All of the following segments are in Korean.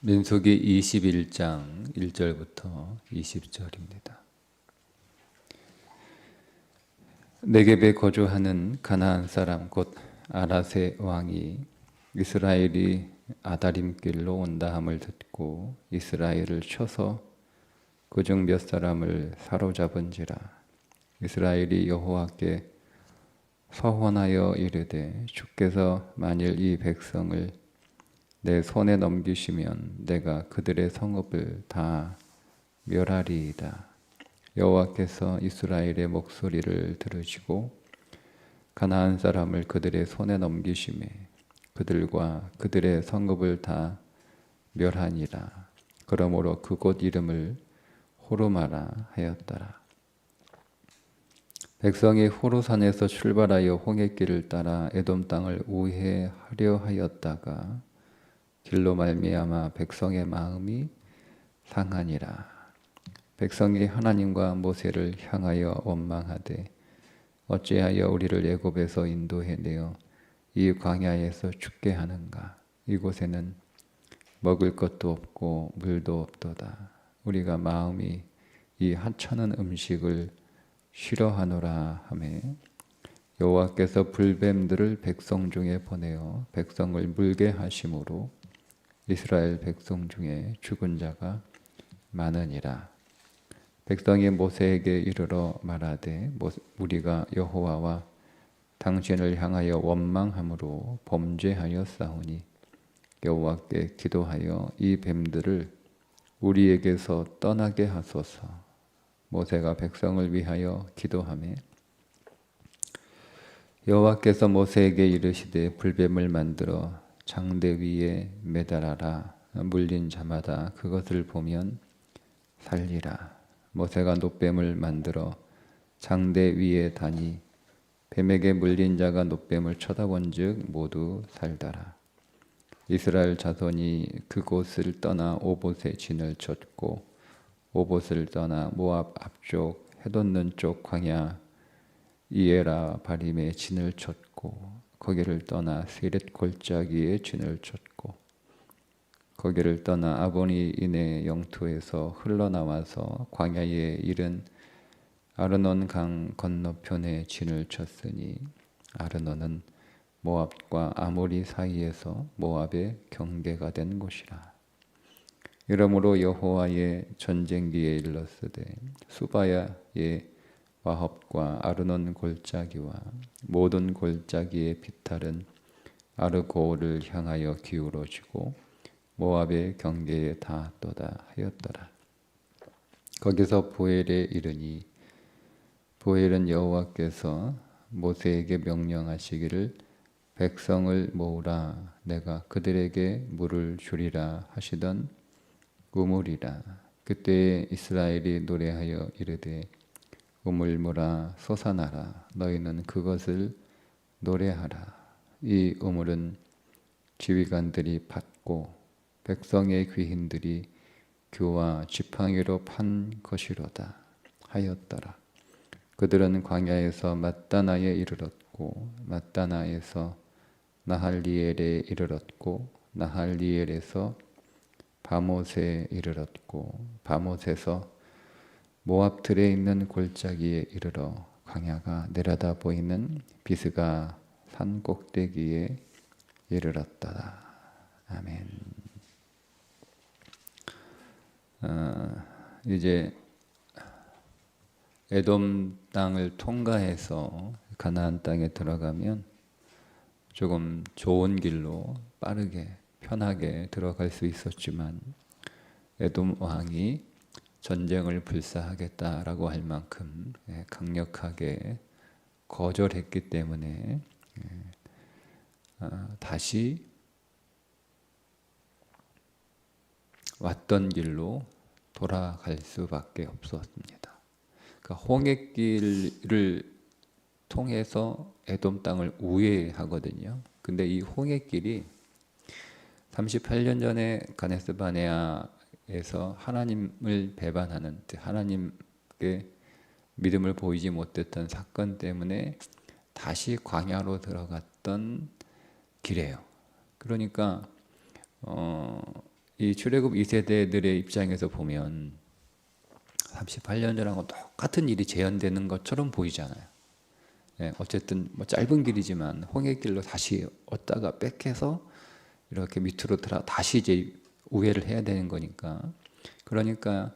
민수기 21장 1절부터 20절입니다. 네겝에 거주하는 가나안 사람 곧 아라세 왕이 이스라엘이 아다림길로 온다 함을 듣고 이스라엘을 쳐서 그중 몇 사람을 사로잡은지라 이스라엘이 여호와께 서원하여 이르되 주께서 만일 이 백성을 내 손에 넘기시면 내가 그들의 성읍을 다 멸하리이다. 여호와께서 이스라엘의 목소리를 들으시고 가나안 사람을 그들의 손에 넘기심에 그들과 그들의 성읍을 다 멸하니라. 그러므로 그곳 이름을 호르마라 하였더라. 백성이 호르산에서 출발하여 홍해길을 따라 에돔 땅을 우회하려 하였다가 길로 말미암아 백성의 마음이 상하니라. 백성이 하나님과 모세를 향하여 원망하되 어찌하여 우리를 애굽에서 인도해 내어 이 광야에서 죽게 하는가? 이곳에는 먹을 것도 없고 물도 없도다. 우리가 마음이 이 하찮은 음식을 싫어하노라 하매 여호와께서 불뱀들을 백성 중에 보내어 백성을 물게 하심으로 이스라엘 백성 중에 죽은 자가 많으니라. 백성이 모세에게 이르러 말하되 우리가 여호와와 당신을 향하여 원망함으로 범죄하였사오니 여호와께 기도하여 이 뱀들을 우리에게서 떠나게 하소서. 모세가 백성을 위하여 기도하며 여호와께서 모세에게 이르시되 불뱀을 만들어 장대 위에 매달아라. 물린 자마다 그것을 보면 살리라. 모세가 노뱀을 만들어 장대 위에 다니 뱀에게 물린 자가 노뱀을 쳐다본즉 모두 살더라. 이스라엘 자손이 그곳을 떠나 오봇에 진을 쳤고 오봇을 떠나 모압 앞쪽 해돋는 쪽 광야 이에라 바림에 진을 쳤고 거기를 떠나 세렛 골짜기에 진을 쳤고 거기를 떠나 아보니 인의 영토에서 흘러나와서 광야에 이른 아르논 강 건너편에 진을 쳤으니 아르논은 모압과 아모리 사이에서 모압의 경계가 된 곳이라. 이러므로 여호와의 전쟁기에 일렀으되 수바야의 와합과 아르논 골짜기와 모든 골짜기의 비탈은 아르고를 향하여 기울어지고 모압의 경계에 닿았도다 하였더라. 거기서 보엘에 이르니 보엘은 여호와께서 모세에게 명령하시기를 백성을 모으라 내가 그들에게 물을 주리라 하시던 우물이라 그때 이스라엘이 노래하여 이르되 우물물아 솟아나라. 너희는 그것을 노래하라. 이 우물은 지휘관들이 받고 백성의 귀인들이 교와 지팡이로 판 것이로다 하였더라. 그들은 광야에서 맞다나에 이르렀고 맞다나에서 나할리엘에 이르렀고 나할리엘에서 바못에 이르렀고 바못에서 모압 들에 있는 골짜기에 이르러 광야가 내려다 보이는 비스가 산 꼭대기에 이르렀다. 아멘. 어, 이제 에돔 땅을 통과해서 가나안 땅에 들어가면 조금 좋은 길로 빠르게 편하게 들어갈 수 있었지만 에돔 왕이 전쟁을 불사하겠다라고 할 만큼 예, 강력하게 거절했기 때문에 예, 아, 다시 왔던 길로 돌아갈 수밖에 없었습니다. 그러니까 홍해길을 통해서 에돔 땅을 우회하거든요. 근데 이 홍해길이 38년 전에 가네스 바네아 에서 하나님을 배반하는 하나님께 믿음을 보이지 못했던 사건 때문에 다시 광야로 들어갔던 길이에요. 그러니까 어, 이 출애굽 2세대들의 입장에서 보면 38년 전하고 똑같은 일이 재현되는 것처럼 보이잖아요. 예, 어쨌든 뭐 짧은 길이지만 홍해길로 다시 얻다가 뺏겨서 이렇게 밑으로 들어 다시 이제 우회를 해야 되는 거니까. 그러니까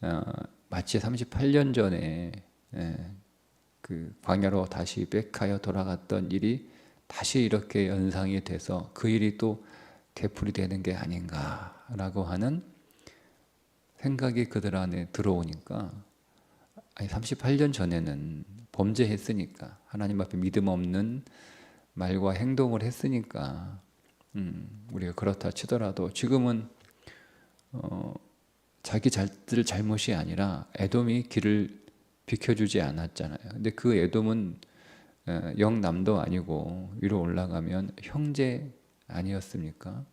어, 마치 38년 전에 예, 그 광야로 다시 백하여 돌아갔던 일이 다시 이렇게 연상이 돼서 그 일이 또 되풀이 되는 게 아닌가라고 하는 생각이 그들 안에 들어오니까 아니 38년 전에는 범죄했으니까 하나님 앞에 믿음 없는 말과 행동을 했으니까 음, 우리가 그렇다 치더라도 지금은 어, 자기 자들 잘못이 아니라 에돔이 길을 비켜주지 않았잖아요. 근데 그 에돔은 어, 영남도 아니고 위로 올라가면 형제 아니었습니까?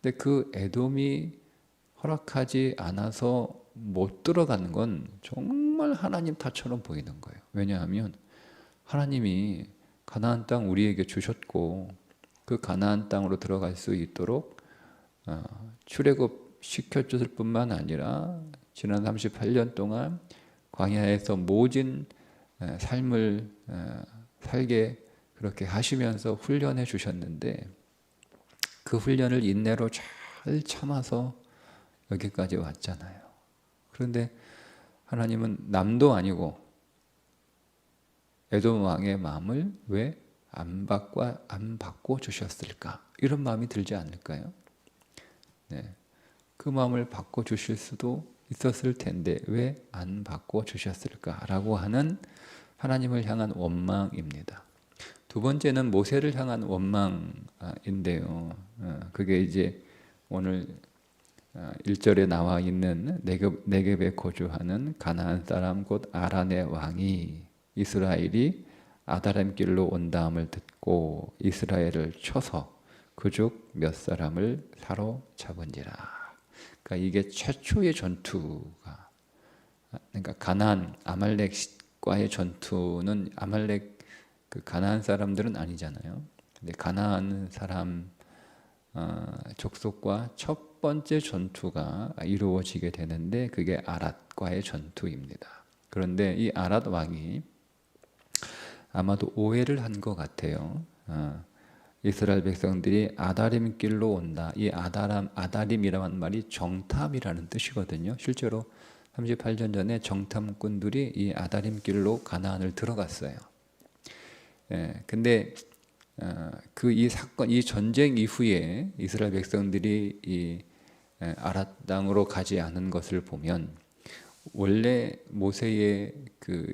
근데 그 에돔이 허락하지 않아서 못 들어가는 건 정말 하나님 탓처럼 보이는 거예요. 왜냐하면 하나님이 가나안 땅 우리에게 주셨고 그 가나안 땅으로 들어갈 수 있도록 어, 출애굽 시켜줬을 뿐만 아니라 지난 38년 동안 광야에서 모진 에, 삶을 에, 살게 그렇게 하시면서 훈련해 주셨는데 그 훈련을 인내로 잘 참아서 여기까지 왔잖아요. 그런데 하나님은 남도 아니고 에돔 왕의 마음을 왜 안 바꿔 안 바꿔 주셨을까? 이런 마음이 들지 않을까요? 네. 그 마음을 바꿔 주실 수도 있었을 텐데 왜 안 바꿔 주셨을까라고 하는 하나님을 향한 원망입니다. 두 번째는 모세를 향한 원망인데요. 어, 그게 이제 오늘 1절에 나와 있는 네겝, 네겝에 거주하는 가나안 사람 곧 아란의 왕이 이스라엘이 아다람 길로 온다함을 듣고 이스라엘을 쳐서 그족 몇 사람을 사로잡은지라. 그러니까 이게 최초의 전투가 그러니까 가나안 아말렉과의 전투는 아말렉 그 가나안 사람들은 아니잖아요. 근데 가나안 사람 어, 족속과 첫 번째 전투가 이루어지게 되는데 그게 아랏과의 전투입니다. 그런데 이 아랏 왕이 아마도 오해를 한 것 같아요. 어, 이스라엘 백성들이 아다림 길로 온다. 이 아다람 아다림이라는 말이 정탐이라는 뜻이거든요. 실제로 38년 전에 정탐꾼들이 이 아다림 길로 가나안을 들어갔어요. 예, 근데 어, 그이 사건, 이 전쟁 이후에 이스라엘 백성들이 이 예, 아랏 땅으로 가지 않은 것을 보면 원래 모세의 그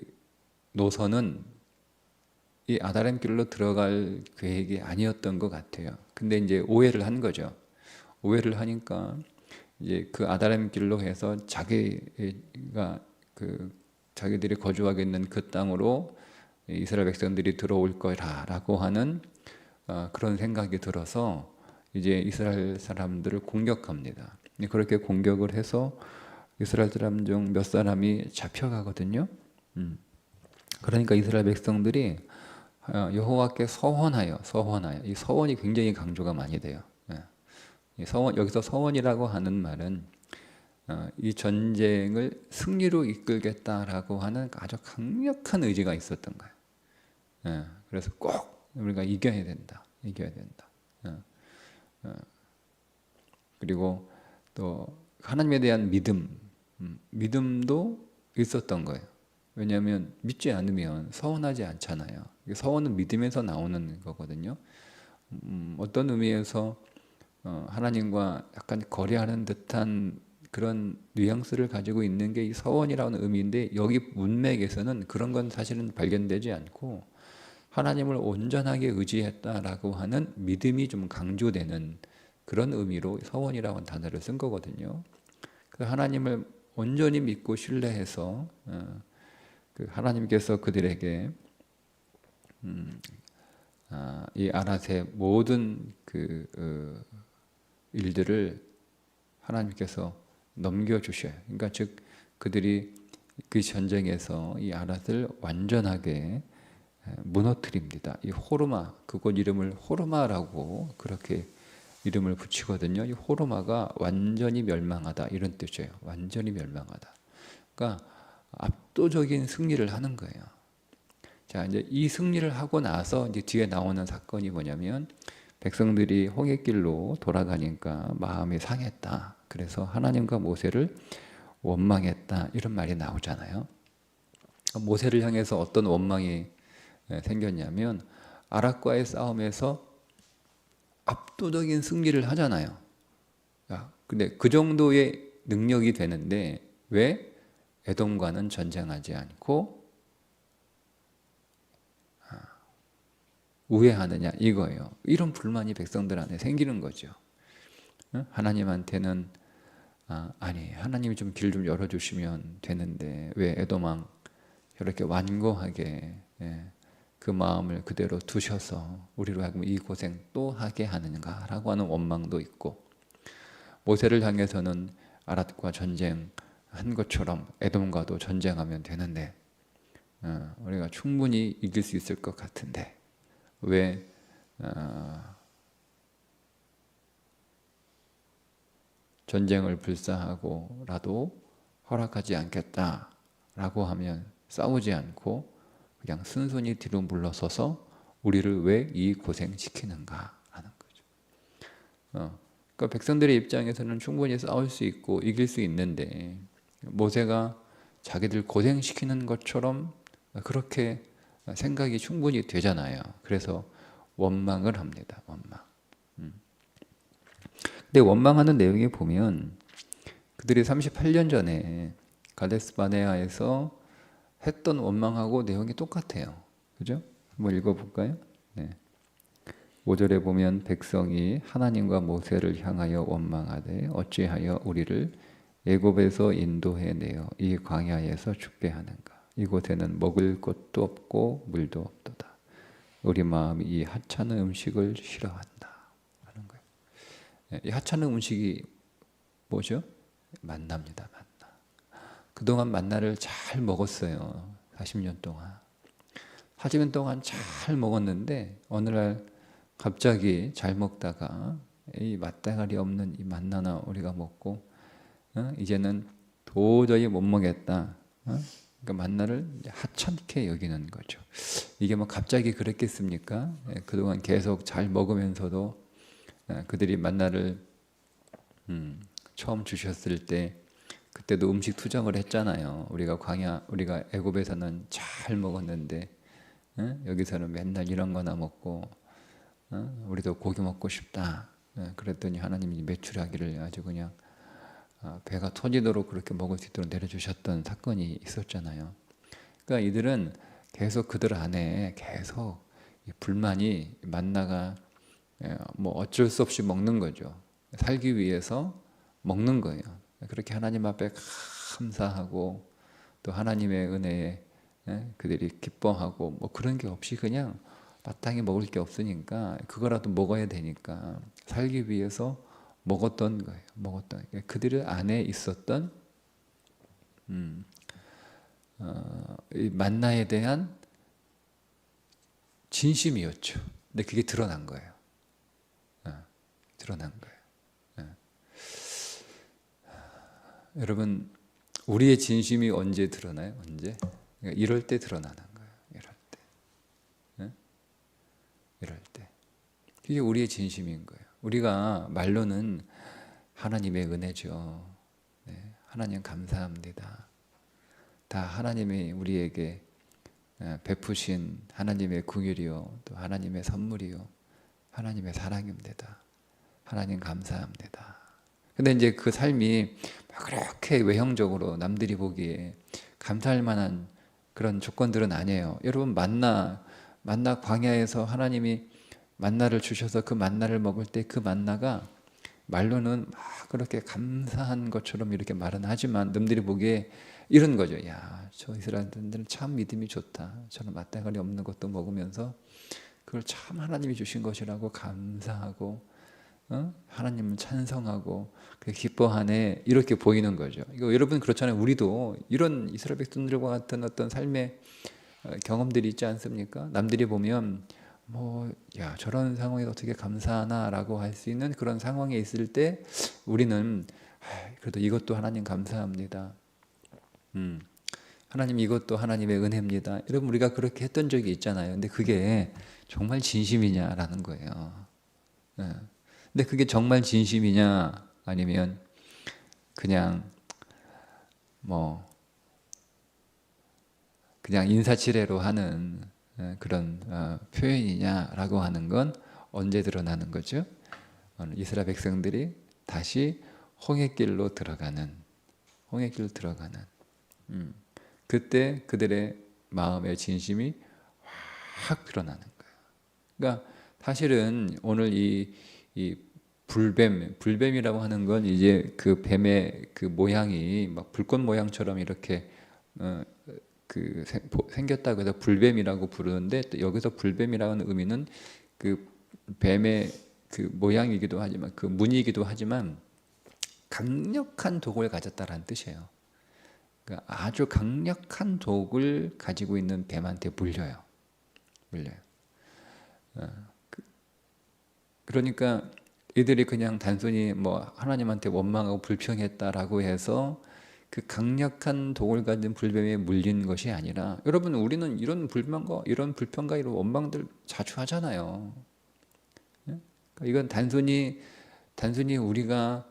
노선은 이 아다람 길로 들어갈 계획이 아니었던 것 같아요. 근데 이제 오해를 한 거죠. 오해를 하니까 이제 그 아다람 길로 해서 자기가 그 자기들이 거주하겠는 그 땅으로 이스라엘 백성들이 들어올 거라라고 하는 어, 그런 생각이 들어서 이제 이스라엘 사람들을 공격합니다. 그렇게 공격을 해서 이스라엘 사람 중 몇 사람이 잡혀가거든요. 음. 그러니까 이스라엘 백성들이 어, 여호와께 서원하여 서원하여 이 서원이 굉장히 강조가 많이 돼요. 예. 서원 여기서 서원이라고 하는 말은 어, 이 전쟁을 승리로 이끌겠다라고 하는 아주 강력한 의지가 있었던 거예요. 예. 그래서 꼭 우리가 이겨야 된다, 이겨야 된다. 예. 그리고 또 하나님에 대한 믿음, 음, 믿음도 있었던 거예요. 왜냐하면 믿지 않으면 서운하지 않잖아요. 서원은 믿음에서 나오는 거거든요. 음, 어떤 의미에서 어, 하나님과 약간 거래하는 듯한 그런 뉘앙스를 가지고 있는 게 이 서원이라는 의미인데 여기 문맥에서는 그런 건 사실은 발견되지 않고 하나님을 온전하게 의지했다라고 하는 믿음이 좀 강조되는 그런 의미로 서원이라는 단어를 쓴 거거든요. 그 하나님을 온전히 믿고 신뢰해서 어, 그 하나님께서 그들에게 음, 아, 이 아낫의 모든 그 어, 일들을 하나님께서 넘겨 주셔요. 그러니까 즉 그들이 그 전쟁에서 이 아낫을 완전하게 무너뜨립니다. 이 호르마 그곳 이름을 호르마라고 그렇게 이름을 붙이거든요. 이 호르마가 완전히 멸망하다 이런 뜻이에요. 완전히 멸망하다. 그러니까 압도적인 승리를 하는 거예요. 자, 이제 이 승리를 하고 나서 이제 뒤에 나오는 사건이 뭐냐면 백성들이 홍해길로 돌아가니까 마음이 상했다. 그래서 하나님과 모세를 원망했다. 이런 말이 나오잖아요. 모세를 향해서 어떤 원망이 예, 생겼냐면 아락과의 싸움에서 압도적인 승리를 하잖아요. 야, 근데 그 정도의 능력이 되는데 왜 에돔과는 전쟁하지 않고 아, 우회하느냐 이거예요. 이런 불만이 백성들 안에 생기는 거죠. 하나님한테는 아, 아니 하나님이 좀길좀 열어주시면 되는데 왜 에돔왕 이렇게 완고하게 예, 그 마음을 그대로 두셔서 우리로 하여금 이 고생 또 하게 하는가라고 하는 원망도 있고 모세를 향해서는 아랏과 전쟁 한 것처럼 에돔과도 전쟁하면 되는데 어, 우리가 충분히 이길 수 있을 것 같은데 왜 어, 전쟁을 불사하고라도 허락하지 않겠다라고 하면 싸우지 않고 그냥 순순히 뒤로 물러서서 우리를 왜 이 고생 시키는가 하는 거죠. 어, 그러니까 백성들의 입장에서는 충분히 싸울 수 있고 이길 수 있는데 모세가 자기들 고생시키는 것처럼 그렇게 생각이 충분히 되잖아요. 그래서 원망을 합니다. 원망. 음. 근데 원망하는 내용에 보면 그들이 38년 전에 가데스 바네아에서 했던 원망하고 내용이 똑같아요. 그죠? 한번 읽어볼까요? 네. 5절에 보면 백성이 하나님과 모세를 향하여 원망하되 어찌하여 우리를 애굽에서 인도해 내어 이 광야에서 죽게 하는가 이곳에는 먹을 것도 없고 물도 없도다 우리 마음이 이 하찮은 음식을 싫어한다 하는 거예요. 네, 이 하찮은 음식이 뭐죠? 만납니다. 만나. 그동안 만나를 잘 먹었어요. 40년 동안. 40년 동안 잘 먹었는데 어느 날 갑자기 잘 먹다가 이 맛대가리 없는 이 만나나 우리가 먹고 어? 이제는 도저히 못 먹겠다. 어? 그러니까 만나를 하찮게 여기는 거죠. 이게 뭐 갑자기 그랬겠습니까? 예, 그동안 계속 잘 먹으면서도 예, 그들이 만나를 음, 처음 주셨을 때 그때도 음식 투정을 했잖아요. 우리가 광야, 우리가 애굽에서는 잘 먹었는데 어? 여기서는 맨날 이런 거나 먹고 어? 우리도 고기 먹고 싶다. 어, 그랬더니 하나님이 매출하기를 아주 그냥 아, 배가 터지도록 그렇게 먹을 수 있도록 내려주셨던 사건이 있었잖아요. 그러니까 이들은 계속 그들 안에 계속 불만이 만나가 예, 뭐 어쩔 수 없이 먹는 거죠. 살기 위해서 먹는 거예요. 그렇게 하나님 앞에 감사하고 또 하나님의 은혜에 예, 그들이 기뻐하고 뭐 그런 게 없이 그냥 마땅히 먹을 게 없으니까 그거라도 먹어야 되니까 살기 위해서 먹었던 거예요. 먹었던 그들의 안에 있었던 음, 어, 이 만나에 대한 진심이었죠. 근데 그게 드러난 거예요. 어, 드러난 거예요. 여러분 우리의 진심이 언제 드러나요? 언제? 그러니까 이럴 때 드러나는 거예요. 이럴 때. 네? 이럴 때. 이게 우리의 진심인 거예요. 우리가 말로는 하나님의 은혜죠. 네. 하나님 감사합니다. 다 하나님이 우리에게 베푸신 하나님의 궁율이요, 또 하나님의 선물이요, 하나님의 사랑입니다. 하나님 감사합니다. 근데 이제 그 삶이 그렇게 외형적으로 남들이 보기에 감사할 만한 그런 조건들은 아니에요. 여러분 만나 만나 광야에서 하나님이 만나를 주셔서 그 만나를 먹을 때 그 만나가 말로는 막 그렇게 감사한 것처럼 이렇게 말은 하지만 남들이 보기에 이런 거죠. 야, 저 이스라엘들은 참 믿음이 좋다. 저는 맞대가리 없는 것도 먹으면서 그걸 참 하나님이 주신 것이라고 감사하고 어? 하나님을 찬성하고 그 기뻐하네 이렇게 보이는 거죠. 이거 여러분 그렇잖아요. 우리도 이런 이스라엘 백성들과 같은 어떤 삶의 어, 경험들이 있지 않습니까? 남들이 보면 뭐, 야, 저런 상황에 어떻게 감사하나라고 할 수 있는 그런 상황에 있을 때 우리는 아, 그래도 이것도 하나님 감사합니다. 음, 하나님 이것도 하나님의 은혜입니다. 여러분 우리가 그렇게 했던 적이 있잖아요. 근데 그게 정말 진심이냐라는 거예요. 예. 근데 그게 정말 진심이냐 아니면 그냥 뭐 그냥 인사치레로 하는 어, 그런 어, 표현이냐라고 하는 건 언제 드러나는 거죠? 어, 이스라엘 백성들이 다시 홍해길로 들어가는 홍해길로 들어가는 음, 그때 그들의 마음의 진심이 확 드러나는 거예요. 그러니까 사실은 오늘 이, 이 불뱀, 불뱀이라고 하는 건 이제 그 뱀의 그 모양이 막 불꽃 모양처럼 이렇게 어, 그 생겼다고 해서 불뱀이라고 부르는데 또 여기서 불뱀이라는 의미는 그 뱀의 그 모양이기도 하지만 그 무늬이기도 하지만 강력한 독을 가졌다라는 뜻이에요. 그러니까 아주 강력한 독을 가지고 있는 뱀한테 물려요. 물려요. 어, 그, 그러니까 이들이 그냥 단순히 뭐 하나님한테 원망하고 불평했다라고 해서 그 강력한 독을 가진 불뱀에 물린 것이 아니라 여러분 우리는 이런 불만과 이런 불평과 이런 원망들 자주 하잖아요. 예? 그러니까 이건 단순히 단순히 우리가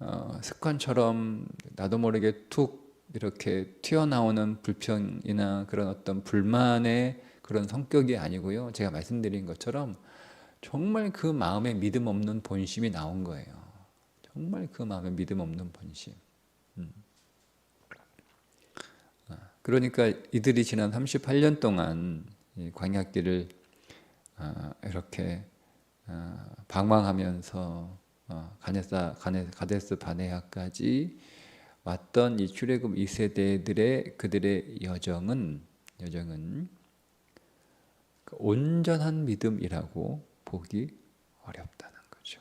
어, 습관처럼 나도 모르게 툭 이렇게 튀어나오는 불평이나 그런 어떤 불만의 그런 성격이 아니고요. 제가 말씀드린 것처럼 정말 그 마음에 믿음 없는 본심이 나온 거예요. 정말 그 마음에 믿음 없는 본심. 음. 아, 그러니까 이들이 지난 38년 동안 이 광야길을 아, 이렇게 아, 방황하면서 어, 가네사 가네 가데스 바네아까지 왔던 이 출애굽 2세대들의 그들의 여정은 여정은 그 온전한 믿음이라고 보기 어렵다는 거죠.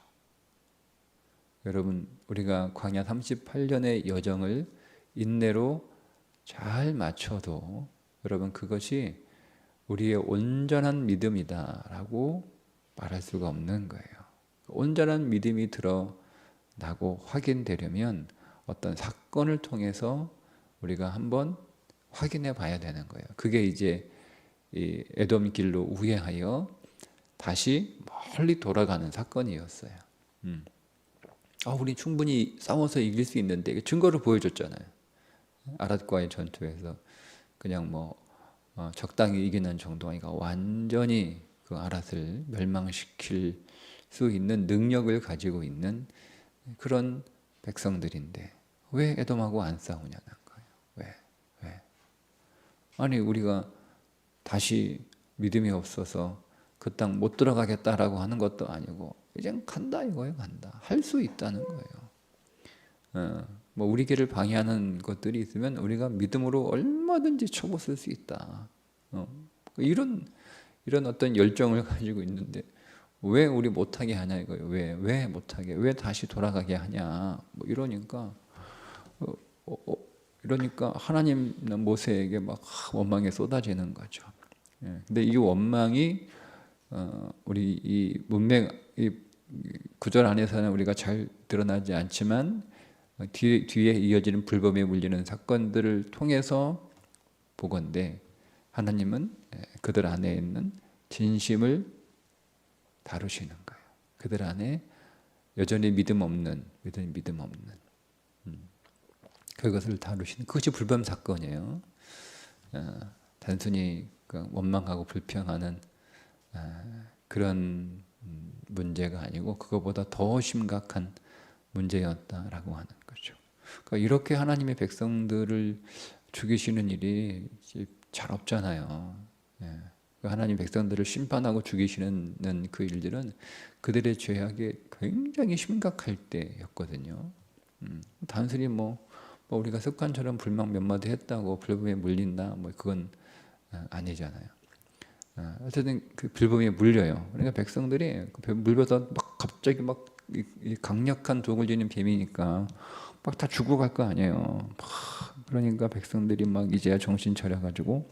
여러분 우리가 광야 38년의 여정을 인내로 잘 맞춰도 여러분 그것이 우리의 온전한 믿음이다라고 말할 수가 없는 거예요. 온전한 믿음이 드러나고 확인되려면 어떤 사건을 통해서 우리가 한번 확인해 봐야 되는 거예요. 그게 이제 이 에돔 길로 우회하여 다시 멀리 돌아가는 사건이었어요. 음. 아, 우리 충분히 싸워서 이길 수 있는데 증거를 보여줬잖아요. 아랏과의 전투에서 그냥 뭐 어, 적당히 이기는 아니라 완전히 그 아랏을 멸망시킬 수 있는 능력을 가지고 있는 그런 백성들인데 왜 에돔하고 안 싸우냐는 거예요. 왜? 왜? 아니 우리가 다시 믿음이 없어서 그 땅 못 들어가겠다라고 하는 것도 아니고 이젠 간다 이거예요, 간다. 할 수 있다는 거예요. 어, 뭐 우리 길을 방해하는 것들이 있으면 우리가 믿음으로 얼마든지 쳐부술 수 있다. 어, 이런 이런 어떤 열정을 가지고 있는데 왜 우리 못하게 하냐 이거예요. 왜 왜 못하게? 왜 다시 돌아가게 하냐? 뭐 이러니까 어, 어, 어, 이러니까 하나님 모세에게 막 원망이 쏟아지는 거죠. 예. 근데 이 원망이 어, 우리 이 문맥 이 구절 안에서는 우리가 잘 드러나지 않지만 어, 뒤에, 뒤에 이어지는 불법에 물리는 사건들을 통해서 보건대 하나님은 예, 그들 안에 있는 진심을 다루시는 거예요. 그들 안에 여전히 믿음 없는, 여전히 믿음 없는 음, 그것을 다루시는 그것이 불법 사건이에요. 어, 단순히 그 원망하고 불평하는 어, 그런 음, 문제가 아니고 그거보다 더 심각한 문제였다라고 하는 거죠. 그러니까 이렇게 하나님의 백성들을 죽이시는 일이 잘 없잖아요. 예. 그 하나님 백성들을 심판하고 죽이시는 그 일들은 그들의 죄악이 굉장히 심각할 때였거든요. 음, 단순히 뭐, 뭐 우리가 습관처럼 불만 몇 마디 했다고 불법에 물린다, 뭐 그건 아, 아니잖아요. 아, 어쨌든 그 불법에 물려요. 그러니까 백성들이 그 물려서 막 갑자기 막 강력한 독을 지닌 뱀이니까 막 다 죽어갈 거 아니에요. 막 그러니까 백성들이 막 이제야 정신 차려가지고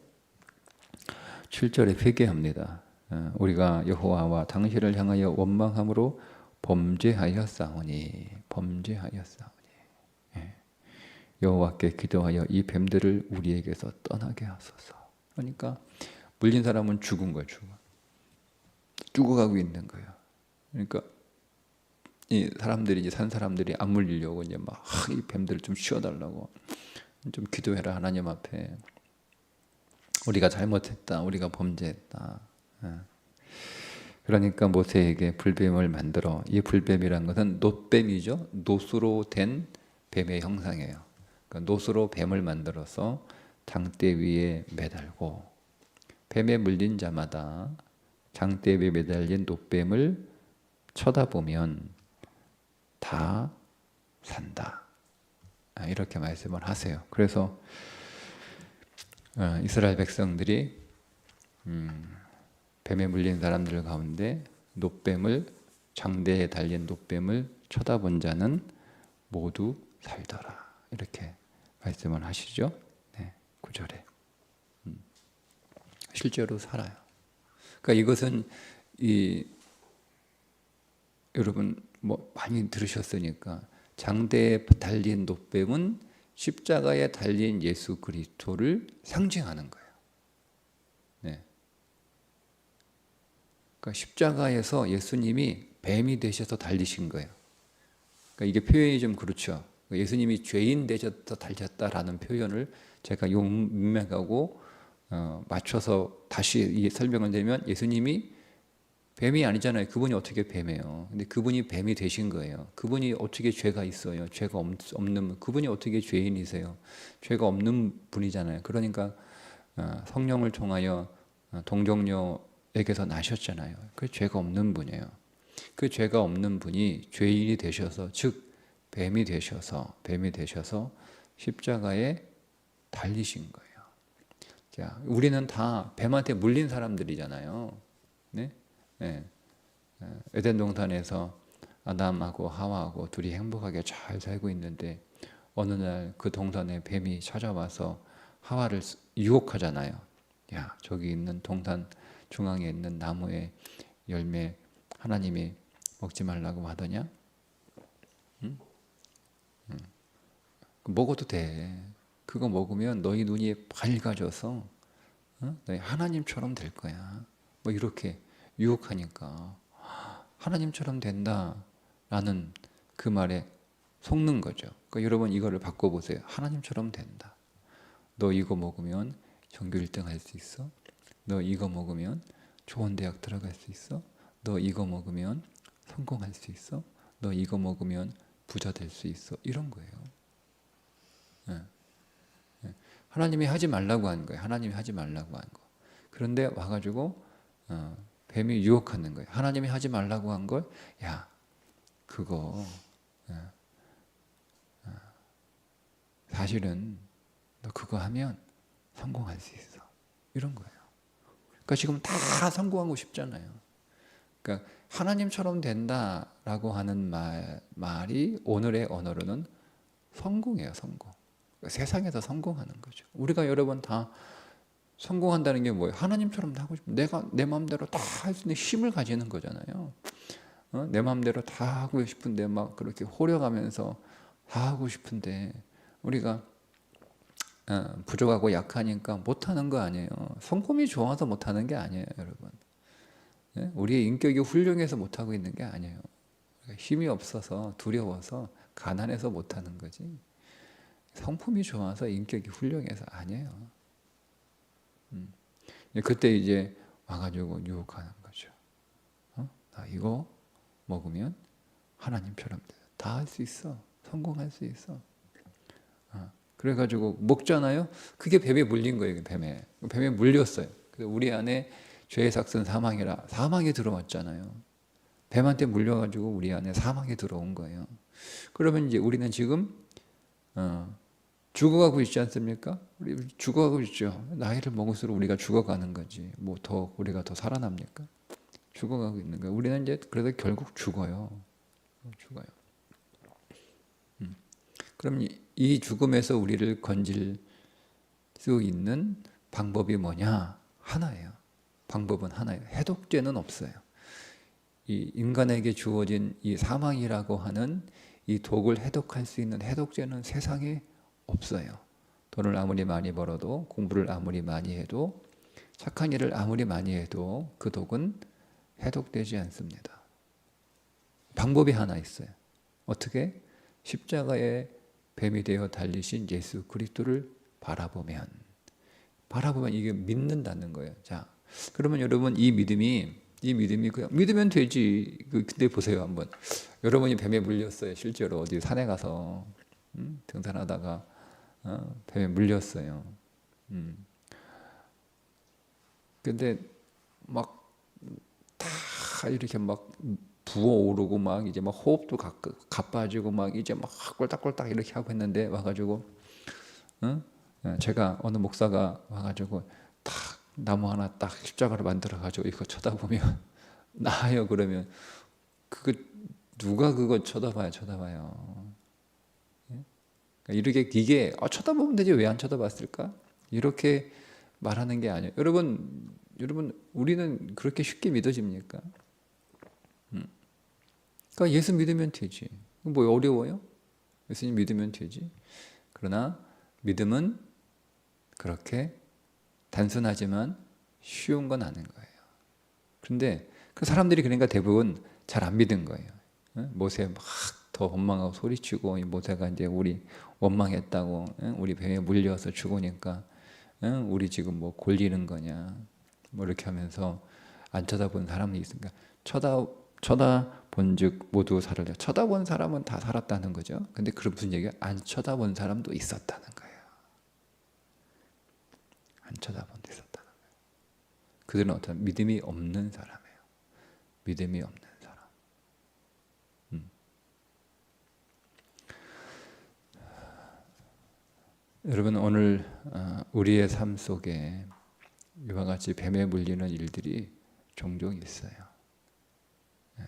7절에 회개합니다. 어, 우리가 여호와와 당신을 향하여 원망함으로 범죄하였사오니 범죄하였사오니 예. 여호와께 기도하여 이 뱀들을 우리에게서 떠나게 하소서. 그러니까 물린 사람은 죽은 거야 죽어. 죽어가고 있는 거예요. 그러니까 이 사람들이 이제 산 사람들이 안 물리려고 이제 막 이 뱀들을 좀 쉬어달라고 좀 기도해라 하나님 앞에. 우리가 잘못했다 우리가 범죄했다. 예. 그러니까 모세에게 불뱀을 만들어. 이 불뱀이란 것은 놋뱀이죠. 놋으로 된 뱀의 형상이에요. 그러니까 놋으로 뱀을 만들어서 장대 위에 매달고 뱀에 물린 자마다 장대 위에 매달린 놋뱀을 쳐다보면 다 산다. 아, 이렇게 말씀을 하세요. 그래서 어, 이스라엘 백성들이 음, 뱀에 물린 사람들 가운데 노뱀을 장대에 달린 노뱀을 쳐다본 자는 모두 살더라. 이렇게 말씀을 하시죠. 네, 구절에 음, 실제로 살아요. 그러니까 이것은 이 여러분 뭐 많이 들으셨으니까 장대에 달린 노뱀은 십자가에 달린 예수 그리스도를 상징하는 거예요. 네. 그러니까 십자가에서 예수님이 뱀이 되셔서 달리신 거예요. 그러니까 이게 표현이 좀 그렇죠. 예수님이 죄인 되셔서 달렸다라는 표현을 제가 용맹하고 어, 맞춰서 다시 이 설명을 드리면 예수님이 뱀이 아니잖아요. 그분이 어떻게 뱀이에요? 근데 그분이 뱀이 되신 거예요. 그분이 어떻게 죄가 있어요? 죄가 없는 그분이 어떻게 죄인이세요? 죄가 없는 분이잖아요. 그러니까 어, 성령을 통하여 어, 동정녀에게서 나셨잖아요. 그 죄가 없는 분이에요. 그 죄가 없는 분이 죄인이 되셔서 즉 뱀이 되셔서 뱀이 되셔서 십자가에 달리신 거예요. 자, 우리는 다 뱀한테 물린 사람들이잖아요. 네? 네. 에덴 동산에서 아담하고 하와하고 둘이 행복하게 잘 살고 있는데 어느 날 그 동산에 뱀이 찾아와서 하와를 유혹하잖아요. 야, 저기 있는 동산 중앙에 있는 나무의 열매 하나님이 먹지 말라고 하더냐? 응? 응. 먹어도 돼. 그거 먹으면 너희 눈이 밝아져서 어? 너희 하나님처럼 될 거야. 뭐 이렇게 유혹하니까 하나님처럼 된다라는 그 말에 속는 거죠. 그러니까 여러분 이거를 바꿔보세요. 하나님처럼 된다. 너 이거 먹으면 전교 1등 할 수 있어? 너 이거 먹으면 좋은 대학 들어갈 수 있어? 너 이거 먹으면 성공할 수 있어? 너 이거 먹으면 부자 될 수 있어? 이런 거예요. 네. 네. 하나님이 하지 말라고 한 거예요. 하나님이 하지 말라고 한 거. 그런데 와가지고 어, 뱀이 유혹하는 거예요. 하나님이 하지 말라고 한 걸, 야, 그거, 사실은 너 그거 하면 성공할 수 있어. 이런 거예요. 그러니까 지금 다 성공하고 싶잖아요. 그러니까 하나님처럼 된다라고 하는 말, 말이 오늘의 언어로는 성공이에요, 성공. 그러니까 세상에서 성공하는 거죠. 우리가 여러분 다 성공한다는 게 뭐예요? 하나님처럼 하고 싶 내가 내 마음대로 다 할 수 있는 힘을 가지는 거잖아요. 어? 내 마음대로 다 하고 싶은데 막 그렇게 호려가면서 다 하고 싶은데 우리가 어, 부족하고 약하니까 못하는 거 아니에요. 성품이 좋아서 못하는 게 아니에요, 여러분. 예? 우리의 인격이 훌륭해서 못하고 있는 게 아니에요. 힘이 없어서 두려워서 가난해서 못하는 거지. 성품이 좋아서 인격이 훌륭해서 아니에요. 음. 그때 이제 와가지고 유혹하는 거죠. 어? 나 이거 먹으면 하나님처럼 다 할 수 있어. 성공할 수 있어. 어. 그래가지고 먹잖아요. 그게 뱀에 물린 거예요. 뱀에. 뱀에 물렸어요. 우리 안에 죄의 삭선 사망이라 사망이 들어왔잖아요. 뱀한테 물려가지고 우리 안에 사망이 들어온 거예요. 그러면 이제 우리는 지금 어, 죽어가고 있지 않습니까? 우리 죽어가고 있죠. 나이를 먹을수록 우리가 죽어가는 거지. 뭐 더 우리가 더 살아납니까? 죽어가고 있는 거예요. 우리는 이제 그래서 결국 죽어요. 죽어요. 음. 그럼 이 죽음에서 우리를 건질 수 있는 방법이 뭐냐? 하나예요. 방법은 하나예요. 해독제는 없어요. 이 인간에게 주어진 이 사망이라고 하는 이 독을 해독할 수 있는 해독제는 세상에 없어요. 돈을 아무리 많이 벌어도 공부를 아무리 많이 해도 착한 일을 아무리 많이 해도 그 독은 해독되지 않습니다. 방법이 하나 있어요. 어떻게? 십자가에 뱀이 되어 달리신 예수 그리스도를 바라보면 바라보면 이게 믿는다는 거예요. 자, 그러면 여러분 이 믿음이 이 믿음이 그냥 믿으면 되지. 그 근데 보세요 한번. 여러분이 뱀에 물렸어요. 실제로 어디 산에 가서 음, 등산하다가 어, 뱀에 물렸어요. 음. 근데 막 다 이렇게 막 부어오르고 막 이제 막 호흡도 가, 가빠지고 막 이제 막 꼴딱꼴딱 이렇게 하고 했는데 와가지고 어? 제가 어느 목사가 와가지고 딱 나무 하나 딱 십자가를 만들어 가지고 이거 쳐다보면 나요 그러면 그거 누가 그거 쳐다봐요 쳐다봐요 이렇게 이게 아, 쳐다보면 되지 왜 안 쳐다봤을까 이렇게 말하는 게 아니에요 여러분 여러분 우리는 그렇게 쉽게 믿어집니까? 음. 그러니까 예수 믿으면 되지 뭐 어려워요? 예수님 믿으면 되지 그러나 믿음은 그렇게 단순하지만 쉬운 건 아닌 거예요. 그런데 그 사람들이 그러니까 대부분 잘 안 믿은 거예요. 모세 막 더 원망하고 소리치고 모세가 이제 우리 원망했다고 우리 뱀에 물려서 죽으니까 우리 지금 뭐 골리는 거냐 뭐 이렇게 하면서 안 쳐다본 사람이 있으니까 쳐다 쳐다본즉 모두 살을 쳐다본 사람은 다 살았다는 거죠. 근데 그런 무슨 얘기야? 안 쳐다본 사람도 있었다는 거예요. 안 쳐다본 데 있었다는 거예요. 그들은 어떤 믿음이 없는 사람이에요. 믿음이 없는 사람. 음. 여러분 오늘 어, 우리의 삶 속에 이와 같이 뱀에 물리는 일들이 종종 있어요. 예.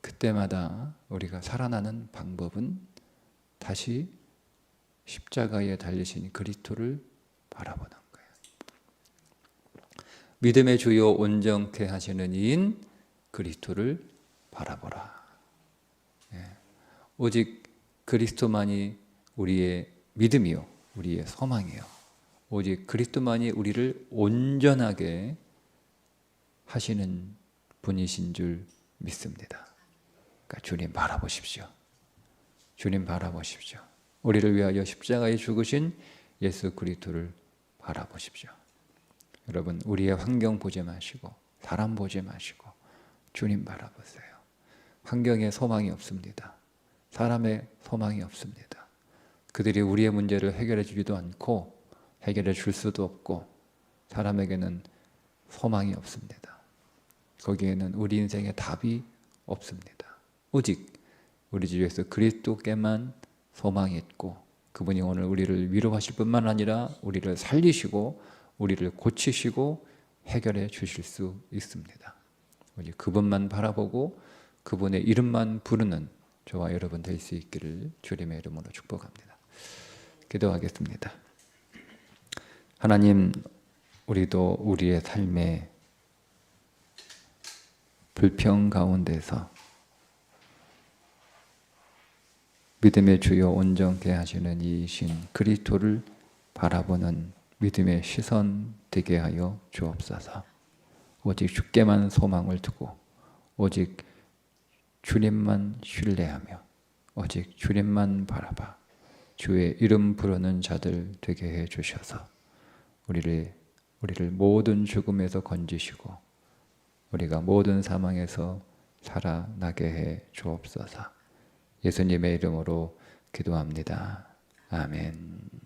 그때마다 우리가 살아나는 방법은 다시 십자가에 달리신 그리스도를 바라보는 거예요. 믿음의 주요 온전케 하시는 이인 그리스도를 바라보라. 예. 오직 그리스도만이 우리의 믿음이요, 우리의 소망이요. 오직 그리스도만이 우리를 온전하게 하시는 분이신 줄 믿습니다. 그러니까 주님 바라보십시오. 주님 바라보십시오. 우리를 위하여 십자가에 죽으신 예수 그리스도를 바라보십시오. 여러분 우리의 환경 보지 마시고 사람 보지 마시고 주님 바라보세요. 환경에 소망이 없습니다. 사람의 소망이 없습니다. 그들이 우리의 문제를 해결해 주지도 않고 해결해 줄 수도 없고 사람에게는 소망이 없습니다. 거기에는 우리 인생의 답이 없습니다. 오직 우리 주 예수 그리스도께만 소망이 있고 그분이 오늘 우리를 위로하실 뿐만 아니라 우리를 살리시고 우리를 고치시고 해결해 주실 수 있습니다. 우리 그분만 바라보고 그분의 이름만 부르는 저와 여러분 될 수 있기를 주님의 이름으로 축복합니다. 기도하겠습니다. 하나님, 우리도 우리의 삶에 불평 가운데서 믿음의 주요 온전케 하시는 이신 그리스도를 바라보는 믿음의 시선 되게 하여 주옵소서. 오직 주께만 소망을 두고 오직 주님만 신뢰하며 오직 주님만 바라봐 주의 이름 부르는 자들 되게 해 주셔서 우리를 우리를 모든 죽음에서 건지시고 우리가 모든 사망에서 살아나게 해 주옵소서. 예수님의 이름으로 기도합니다. 아멘.